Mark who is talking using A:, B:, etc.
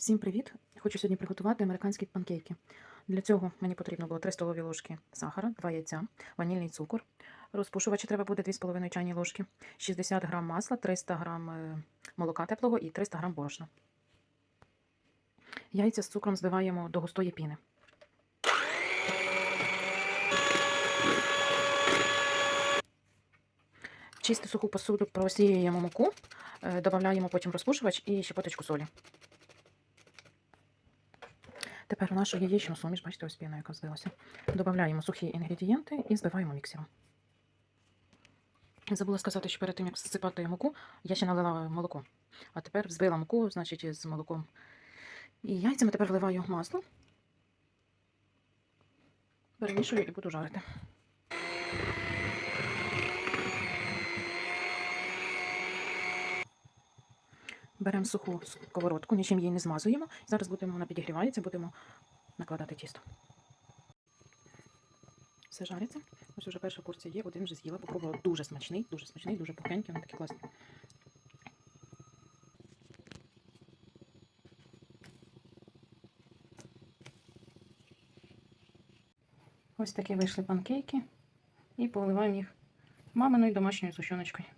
A: Всім привіт! Хочу сьогодні приготувати американські панкейки. Для цього мені потрібно було 3 столові ложки сахара, 2 яйця, ванільний цукор. Розпушувачі треба буде 2,5 чайні ложки, 60 грам масла, 300 грам е, молока теплого і 300 грам борошна. Яйця з цукром збиваємо до густої піни. Чисту суху посуду просіюємо муку, е, додаємо потім розпушувач і щепоточку солі. Тепер у нашу яєчну суміш, бачите, ось піна, яка взбилася. Додаємо сухі інгредієнти і збиваємо міксером. Забула сказати, що перед тим, як всипати муку, я ще налила молоко. А тепер взбила муку, значить, з молоком. І яйцями тепер вливаю масло. Перемішую і буду жарити. Беремо суху сковородку, нічим її не змазуємо. Зараз будемо, вона підігрівається, будемо накладати тісто. Все жариться. Ось вже перша порція є, один вже з'їла, попробувала дуже смачний, дуже смачний, дуже пухенький, вони такі класні. Ось такі вийшли панкейки. І поливаємо їх маминою домашньою сушоночкою.